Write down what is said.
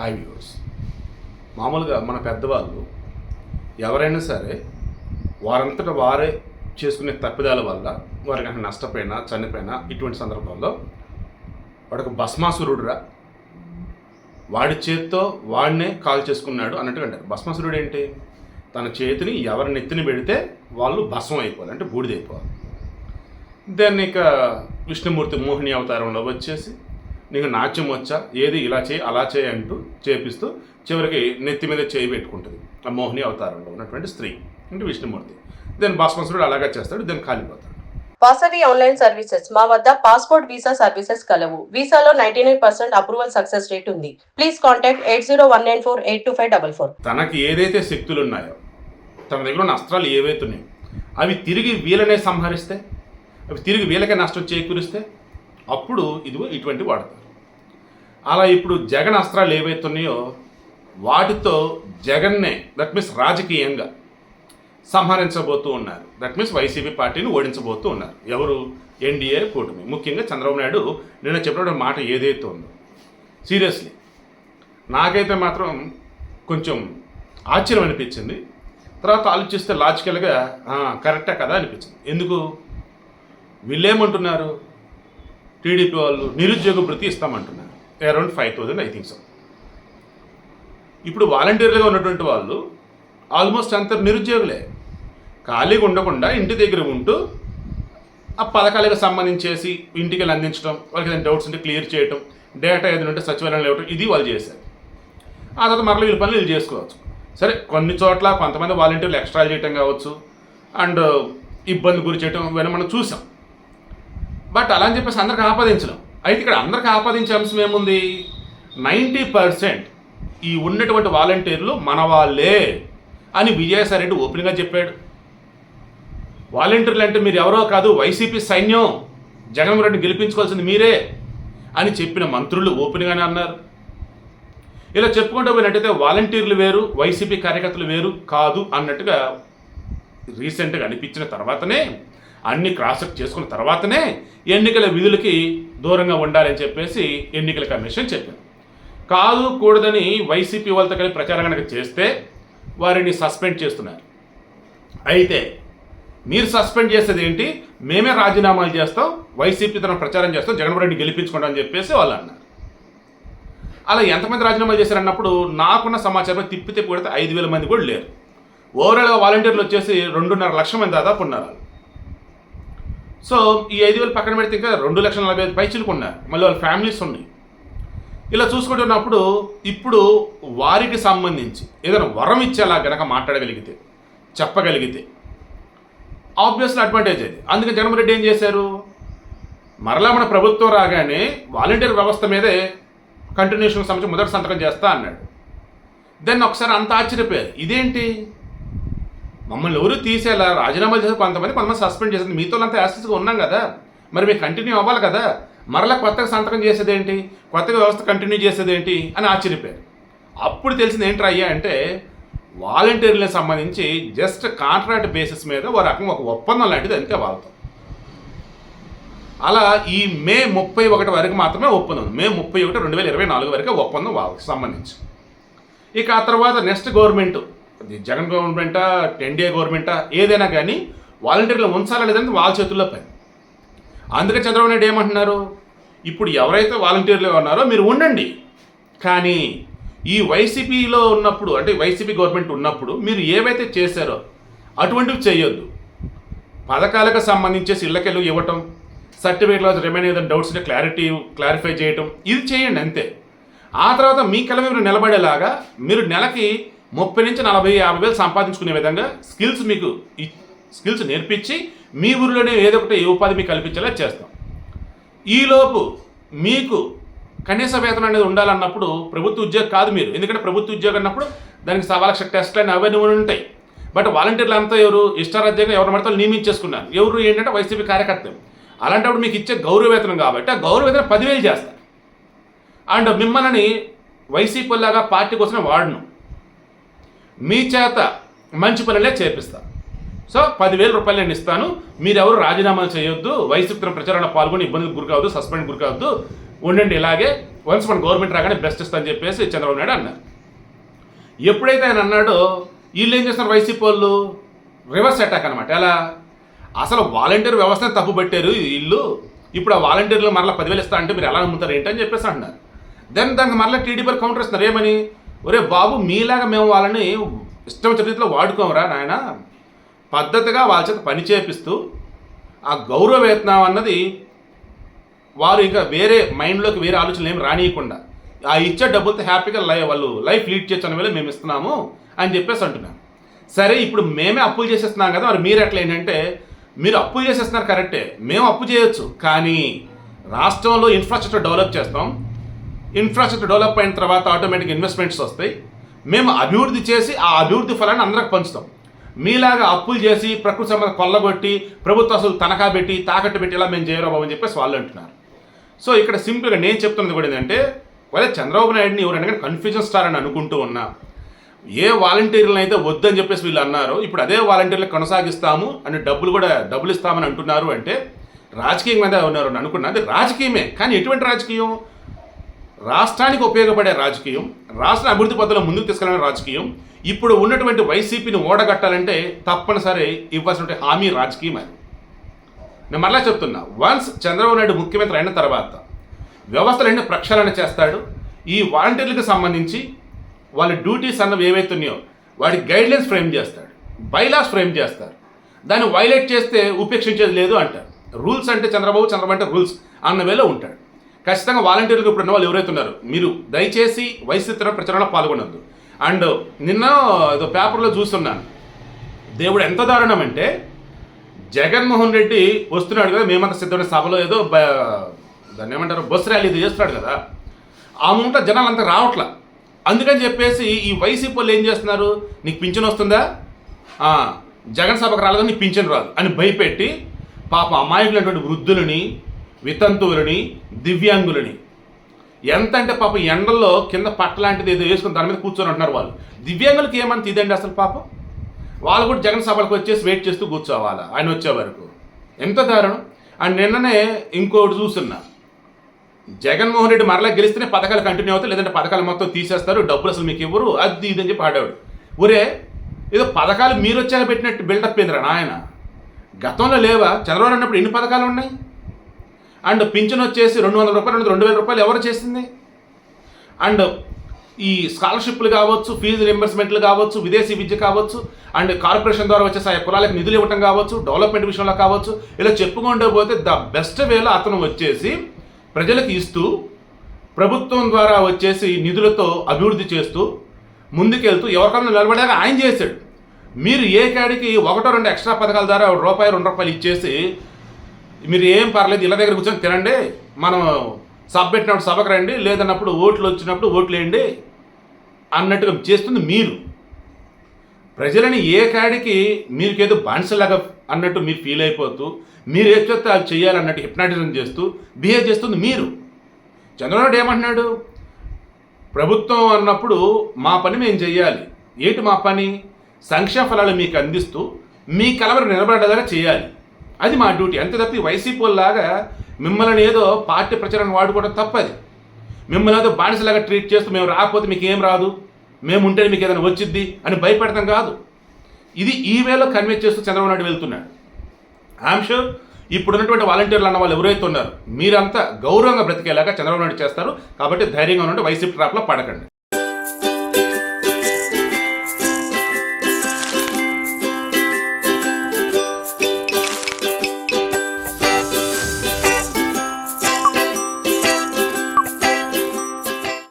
Hi viewers. మామూలుగా మన పెద్దవాళ్ళు ఎవరైనా సరే వారంతట వారే చేసుకునే తప్పిదాల వల్ల వారికి నష్టపోయినా చనిపోయినా ఇటువంటి సందర్భాల్లో వాడికి భస్మాసురుడురా. వాడి చేత్తో వాడినే కాల్ చేసుకున్నాడు అన్నట్టుగా అంటారు. భస్మాసురుడు ఏంటి? తన చేతిని ఎవరి నెత్తిని పెడితే వాళ్ళు భస్మం అయిపోవాలి అంటే బూడిదైపోవాలి. దాన్ని ఇక విష్ణుమూర్తి మోహిని అవతారంలో వచ్చేసి నీకు నాట్యం వచ్చా? ఏది ఇలా చేయి అలా చేయి అంటూ చేపిస్తూ చివరికి నెత్తి మీద చేయి పెట్టుకుంటుంది. ఆ మోహిని అవతారంలో ఉన్నటువంటి స్త్రీ అంటే విష్ణుమూర్తి. దాన్ని భస్మసురుడు అలాగే చేస్తాడు దాన్ని కాలిపోతాడు. Vasavi online services. మా వద్ద పాస్పోర్ట్ వీసా సర్వీసెస్ కలవు. వీసాలో ninety nine percent approval success rate ఉంది. Please contact eight zero one nine four eight two five double four. తనకి ఏదైతే శక్తులు ఉన్నాయో తన దగ్గర ఉన్న అస్త్రాలు ఏవైతే ఉన్నాయో అవి తిరిగి వీళ్ళనే సంహరిస్తే అవి తిరిగి వీళ్ళకే నష్టం చేకూరిస్తే అప్పుడు ఇదిగో ఇటువంటి వాడతారు అలా ఇప్పుడు జగన్ అస్త్రాలు ఏవైతే ఉన్నాయో వాటితో జగన్నే దట్ మీన్స్ రాజకీయంగా సంహరించబోతూ ఉన్నారు. దట్ మీన్స్ వైసీపీ పార్టీని ఓడించబోతూ ఉన్నారు. ఎవరు? ఎన్డీఏ కూటమి. ముఖ్యంగా చంద్రబాబు నాయుడు నిన్న చెప్పిన మాట ఏదైతే ఉందో. సీరియస్లీ నాకైతే మాత్రం కొంచెం ఆశ్చర్యం అనిపించింది. తర్వాత ఆలోచిస్తే లాజికల్గా కరెక్టే కదా అనిపించింది. ఎందుకు? వీళ్ళేమంటున్నారు? టీడీపీ వాళ్ళు నిరుద్యోగ భృతి ఇస్తామంటున్నారు. Around five thousand I think so. ఇప్పుడు వాలంటీర్లుగా ఉన్నటువంటి వాళ్ళు ఆల్మోస్ట్ అంత నిరుద్యోగులే. ఖాళీగా ఉండకుండా ఇంటి దగ్గర ఉంటూ ఆ పథకాలకు సంబంధించేసి ఇంటికి వెళ్ళి అందించడం వాళ్ళకి ఏదైనా డౌట్స్ ఉంటే క్లియర్ చేయటం డేటా ఏదైనా ఉంటే సచివాలయంలో ఇవ్వటం ఇది వాళ్ళు చేశారు. ఆ తర్వాత మరలా వీళ్ళ పనులు వీళ్ళు చేసుకోవచ్చు. సరే కొన్ని చోట్ల కొంతమంది వాలంటీర్లు ఎక్స్ట్రా చేయటం కావచ్చు అండ్ ఇబ్బంది గురి చేయటం ఇవన్నీ మనం చూసాం. బట్ అలా అని చెప్పేసి అందరికి ఆపాదించడం అయితే ఇక్కడ అందరికి ఆపాదించే అంశం ఏముంది? నైంటీ పర్సెంట్ ఈ ఉన్నటువంటి వాలంటీర్లు మన వాళ్ళే అని విజయసాయి రెడ్డి ఓపెన్గా చెప్పాడు. వాలంటీర్లు అంటే మీరు ఎవరో కాదు వైసీపీ సైన్యం. జగన్మోహన్ రెడ్డి గెలిపించుకోవాల్సింది మీరే అని చెప్పిన మంత్రులు ఓపెన్గానే అన్నారు. ఇలా చెప్పుకుంటూ పోయినట్టయితే వాలంటీర్లు వేరు వైసీపీ కార్యకర్తలు వేరు కాదు అన్నట్టుగా రీసెంట్గా అనిపించిన తర్వాతనే అన్ని క్రాసెక్ట్ చేసుకున్న తర్వాతనే ఎన్నికల విధులకి దూరంగా ఉండాలని చెప్పేసి ఎన్నికల కమిషన్ చెప్పింది కాదు కూడదని వైసీపీ వాళ్ళతో కలిసి ప్రచారం కనుక చేస్తే వారిని సస్పెండ్ చేస్తున్నారు. అయితే మీరు సస్పెండ్ చేసేది ఏంటి? మేమే రాజీనామాలు చేస్తాం వైసీపీ తన ప్రచారం చేస్తాం జగన్మోహన్ రెడ్డి గెలిపించుకుంటాం అని చెప్పేసి వాళ్ళు అన్నారు. అలా ఎంతమంది రాజీనామాలు చేశారన్నప్పుడు నాకున్న సమాచారం తిప్పి తిప్పి కొడితే ఐదు వేల మంది కూడా లేరు. ఓవరాల్గా వాలంటీర్లు వచ్చేసి రెండున్నర లక్షల మంది దాదాపు ఉన్నారు సో ఈ ఐదు వేలు పక్కన పెడితే ఇంకా రెండు లక్షల నలభై ఐదు పైచులకు ఉన్నారు మళ్ళీ వాళ్ళ ఫ్యామిలీస్ ఉన్నాయి. ఇలా చూసుకుంటున్నప్పుడు ఇప్పుడు వారికి సంబంధించి ఏదైనా వరం ఇచ్చేలా గనక మాట్లాడగలిగితే చెప్పగలిగితే ఆబ్వియస్లీ అడ్వాంటేజ్ అది. అందుకని జగన్మోహన్ ఏం చేశారు? మరలా మన ప్రభుత్వం రాగానే వాలంటీర్ వ్యవస్థ మీదే కంటిన్యూషన్ సంబంధించి మొదటి సంతకం చేస్తా అన్నాడు. దెన్ ఒకసారి అంత ఆశ్చర్యపోయారు. ఇదేంటి? మమ్మల్ని ఎవరు తీసేలా రాజీనామాలు చేసి కొంతమంది కొంతమంది సస్పెండ్ చేసింది. మీతో అంతా యాక్సెస్గా ఉన్నాం కదా. మరి మీకు కంటిన్యూ అవ్వాలి కదా. మరలా కొత్తగా సంతకం చేసేదేంటి? కొత్తగా వ్యవస్థ కంటిన్యూ చేసేదేంటి? అని ఆశ్చర్యపోయారు. అప్పుడు తెలిసింది ఏంటి అయ్యా అంటే వాలంటీర్లకు సంబంధించి జస్ట్ కాంట్రాక్ట్ బేసిస్ మీద ఒక రకం ఒక ఒప్పందం లాంటిది అంతే వాళ్ళతో అలా ఈ మే ముప్పై ఒకటి వరకు మాత్రమే ఒప్పందం. మే ముప్పై ఒకటి రెండు వేల ఇరవై నాలుగు వరకు ఒప్పందం వాళ్ళకి సంబంధించి. ఇక ఆ తర్వాత నెక్స్ట్ గవర్నమెంట్. అది జగన్ గవర్నమెంటా ఎన్డీఏ గవర్నమెంటా ఏదైనా కానీ వాలంటీర్లు ఉంచాలా లేదంటే వాళ్ళ చేతుల్లో పని. అందుకే చంద్రబాబు నాయుడు ఏమంటున్నారు? ఇప్పుడు ఎవరైతే వాలంటీర్లు ఉన్నారో మీరు ఉండండి. కానీ ఈ వైసీపీలో ఉన్నప్పుడు అంటే వైసీపీ గవర్నమెంట్ ఉన్నప్పుడు మీరు ఏవైతే చేశారో అటువంటివి చేయొద్దు. పథకాలకు సంబంధించేసి ఇళ్ళకెళ్ళు ఇవ్వటం సర్టిఫికేట్లో రిమైన్ ఏదైనా డౌట్స్ క్లారిటీ క్లారిఫై చేయటం ఇది చేయండి అంతే. ఆ తర్వాత మీ కల మీరు నిలబడేలాగా మీరు నెలకి ముప్పై నుంచి నలభై యాభై వేలు సంపాదించుకునే విధంగా స్కిల్స్ మీకు స్కిల్స్ నేర్పించి మీ ఊరిలోనే ఏదో ఒకటి ఏ ఉపాధి మీకు కల్పించేలా చేస్తాం. ఈలోపు మీకు కనీస వేతనం అనేది ఉండాలన్నప్పుడు ప్రభుత్వ ఉద్యోగం కాదు మీరు. ఎందుకంటే ప్రభుత్వ ఉద్యోగం అన్నప్పుడు దానికి సవా లక్ష టెస్ట్లు అని అవన్నీ ఉంటాయి. బట్ వాలంటీర్లు అంతా ఎవరు ఇష్టారాజ్యంగా ఎవరు పడతారు నియమించేసుకున్నారు. ఎవరు ఏంటంటే వైసీపీ కార్యకర్తలు. అలాంటప్పుడు మీకు ఇచ్చే గౌరవ వేతనం కాబట్టి ఆ గౌరవ వేతనం పదివేలు చేస్తారు. అండ్ మిమ్మల్ని వైసీపీ లాగా పార్టీ కోసమే వాడను. మీ చేత మంచి పనులే చేపిస్తా. సో పదివేల రూపాయలు నేను ఇస్తాను. మీరెవరు రాజీనామాలు చేయొద్దు. వైసీపీ తరఫున ప్రచారంలో పాల్గొని ఇబ్బందులకు గురికావద్దు సస్పెండ్ గురికావద్దు. ఉండండి ఇలాగే. వన్స్ మన గవర్నమెంట్ రాగానే బెస్ట్ ఇస్తా అని చెప్పేసి చంద్రబాబు నాయుడు అన్నారు. ఎప్పుడైతే ఆయన అన్నాడో వీళ్ళు ఏం చేస్తున్నారు వైసీపీ వాళ్ళు? రివర్స్ అటాక్ అనమాట ఎలా? అసలు వాలంటీర్ వ్యవస్థను తప్పు పెట్టారు వీళ్ళు ఇప్పుడు ఆ వాలంటీర్లు మరలా పదివేలు ఇస్తా అంటే మీరు ఎలా నమ్ముతారు ఏంటని చెప్పేసి అంటున్నారు. దెన్ దానికి మరలా టీడీపీ కౌంటర్ ఇస్తున్నారు ఏమని? ఒరే బాబు మీలాగా మేము వాళ్ళని ఇష్టం వచ్చిన రీతిలో వాడుకోమరా నాయన? పద్ధతిగా వాళ్ళ చేత పని చేపిస్తూ ఆ గౌరవ వేతనం అన్నది వారు ఇంకా వేరే మైండ్లోకి వేరే ఆలోచనలు ఏమి రానియకుండా ఆ ఇచ్చే డబ్బులతో హ్యాపీగా లై వాళ్ళు లైఫ్ లీడ్ చేయొచ్చు వేళ మేము ఇస్తున్నాము అని చెప్పేసి అంటున్నాను సరే ఇప్పుడు మేమే అప్పులు చేసేస్తున్నాం కదా మరి మీరు ఎట్లా ఏంటంటే మీరు అప్పులు చేసేస్తున్నారు కరెక్టే మేము అప్పు చేయొచ్చు కానీ రాష్ట్రంలో ఇన్ఫ్రాస్ట్రక్చర్ డెవలప్ చేస్తాం ఇన్ఫ్రాస్ట్రక్చర్ డెవలప్ అయిన తర్వాత ఆటోమేటిక్ ఇన్వెస్ట్మెంట్స్ వస్తాయి. మేము అభివృద్ధి చేసి ఆ అభివృద్ధి ఫలాన్ని అందరికి పంచుతాం. మీలాగా అప్పులు చేసి ప్రకృతి సంబంధం కొల్లగొట్టి ప్రభుత్వ అసలు తనఖా పెట్టి తాకట్టు పెట్టి ఇలా మేము చేయరు బాబు అని చెప్పేసి వాళ్ళు అంటున్నారు. సో ఇక్కడ సింపుల్గా నేను చెప్తున్నది కూడా ఏంటంటే ఒకవేళ చంద్రబాబు నాయుడిని ఎవరైనా కానీ కన్ఫ్యూజన్ స్టార్ అని అనుకుంటూ ఉన్నా ఏ వాలంటీర్లను అయితే వద్దని చెప్పేసి వీళ్ళు అన్నారు ఇప్పుడు అదే వాలంటీర్లు కొనసాగిస్తాము అని డబ్బులు కూడా డబ్బులు ఇస్తామని అంటున్నారు అంటే రాజకీయం మీద ఉన్నారు అని అనుకున్నా అది రాజకీయమే. కానీ ఎటువంటి రాజకీయం? రాష్ట్రానికి ఉపయోగపడే రాజకీయం రాష్ట్ర అభివృద్ధి పద్ధతిలో ముందుకు తీసుకెళ్ళే రాజకీయం ఇప్పుడు ఉన్నటువంటి వైసీపీని ఓడగట్టాలంటే తప్పనిసరి ఇవ్వాల్సిన హామీ రాజకీయం అది. నేను మరలా చెప్తున్నా వన్స్ చంద్రబాబు నాయుడు ముఖ్యమంత్రి అయిన తర్వాత వ్యవస్థలన్నీ ప్రక్షాళన చేస్తాడు ఈ వాలంటీర్లకు సంబంధించి వాళ్ళ డ్యూటీస్ అన్నవి ఏవైతే ఉన్నాయో వాటి గైడ్లైన్స్ ఫ్రేమ్ చేస్తాడు బైలాస్ ఫ్రేమ్ చేస్తారు దాన్ని వైలేట్ చేస్తే ఉపేక్షించేది లేదు అంటారు రూల్స్ అంటే చంద్రబాబు చంద్రబాబు అంటే రూల్స్ అన్న వేలో ఉంటాడు. ఖచ్చితంగా వాలంటీర్లు ఇప్పుడు ఉన్న వాళ్ళు ఎవరైతే ఉన్నారు మీరు దయచేసి వైసీపీ ప్రచారంలో పాల్గొనద్దు అండ్ నిన్న ఏదో పేపర్లో చూస్తున్నాను. దేవుడు ఎంత దారుణం అంటే జగన్మోహన్ రెడ్డి వస్తున్నాడు కదా మేమంత సిద్ధమైన సభలో ఏదో బ- దాన్ని ఏమంటారు బస్ ర్యాలీ ఇది చేస్తున్నాడు కదా. ఆ ముంట జనాలు అంతా రావట్లా. అందుకని చెప్పేసి ఈ వైసీపీ వాళ్ళు ఏం చేస్తున్నారు? నీకు పింఛన్ వస్తుందా? జగన్ సభకు రాలేదు నీకు పింఛన్ రాదు అని భయపెట్టి పాప అమాయకులైనటువంటి వృద్ధులని వితంతువులని దివ్యాంగులని. ఎంత అంటే పాపం ఎండల్లో కింద పట్టలాంటిది ఏదో వేసుకుని దాని మీద కూర్చొని ఉంటున్నారు వాళ్ళు. దివ్యాంగులకి ఏమంత ఇదండి అసలు పాపం? వాళ్ళు కూడా జగన్ సభలకు వచ్చేసి వెయిట్ చేస్తూ కూర్చోవాలా? ఆయన వచ్చే వరకు. ఎంత దారుణం? అండ్ నిన్ననే ఇంకోటి చూస్తున్నా. జగన్మోహన్ రెడ్డి మరలా గెలిస్తేనే పథకాలు కంటిన్యూ అవుతాయి లేదంటే పథకాలు మొత్తం తీసేస్తారు డబ్బులు అసలు మీకు ఇవ్వరు అది ఇది అని చెప్పి ఆడాడు ఒరే ఏదో పథకాలు మీరు వచ్చాక పెట్టినట్టు బిల్డప్ ఏందిరా నాయన. గతంలో లేవా? చంద్రబాబు అన్నప్పుడు ఎన్ని పథకాలు ఉన్నాయి? అండ్ పింఛన్ వచ్చేసి రెండు వందల రూపాయలు రెండు రెండు వేల రూపాయలు ఎవరు చేసింది? అండ్ ఈ స్కాలర్షిప్లు కావచ్చు ఫీజు రింబర్స్మెంట్లు కావచ్చు విదేశీ విద్య కావచ్చు అండ్ కార్పొరేషన్ ద్వారా వచ్చే ఆయా కులాలకు నిధులు ఇవ్వటం కావచ్చు డెవలప్మెంట్ విషయంలో కావచ్చు ఇలా చెప్పుకుంటూ పోతే ద బెస్ట్ వేలో అతను వచ్చేసి ప్రజలకు ఇస్తూ ప్రభుత్వం ద్వారా వచ్చేసి నిధులతో అభివృద్ధి చేస్తూ ముందుకెళ్తూ ఎవరికన్నా నిలబడాక ఆయన చేశాడు. మీరు ఏ కాడికి ఒకటో రెండు ఎక్స్ట్రా పథకాల ద్వారా రూపాయి రెండు రూపాయలు ఇచ్చేసి మీరు ఏం పర్లేదు ఇళ్ళ దగ్గర కూర్చొని తినండి. మనం సభ పెట్టినప్పుడు సభకు రండి లేదన్నప్పుడు ఓట్లు వచ్చినప్పుడు ఓట్లు వేయండి అన్నట్టుగా చేస్తుంది మీరు. ప్రజలని ఏ కాడికి మీకేదో బానిసలాగా అన్నట్టు మీరు ఫీల్ అయిపోతూ మీరు ఏ చెప్తే అది చేయాలన్నట్టు హిప్నాటిజం చేస్తూ బిహేవ్ చేస్తుంది మీరు. చంద్రబాబు ఏమంటున్నాడు? ప్రభుత్వం అన్నప్పుడు మా పని మేము చేయాలి ఏంటి మా పని? సంక్షేమ ఫలాలు మీకు అందిస్తూ మీ కలవరు నిలబడేలాగా చేయాలి. అది మా డ్యూటీ. అంతే తప్పి వైసీపీ లాగా మిమ్మల్ని ఏదో పార్టీ ప్రచారాన్ని వాడుకోవడం తప్పది. మిమ్మల్ని ఏదో బానిసలాగా ట్రీట్ చేస్తూ మేము రాకపోతే మీకు ఏం రాదు? మేము ఉంటే మీకు ఏదైనా వచ్చిద్ది అని భయపెడతాం కాదు. ఇది ఈ వేలో కన్వే చేస్తూ చంద్రబాబు నాయుడు వెళ్తున్నాడు. ఐఎమ్ షూర్ ఇప్పుడు ఉన్నటువంటి వాలంటీర్లు అన్న వాళ్ళు ఎవరైతే ఉన్నారు మీరంతా గౌరవంగా బ్రతికేలాగా చంద్రబాబు నాయుడు చేస్తారు. కాబట్టి ధైర్యంగా ఉండండి వైసీపీ ట్రాప్లో పడకండి.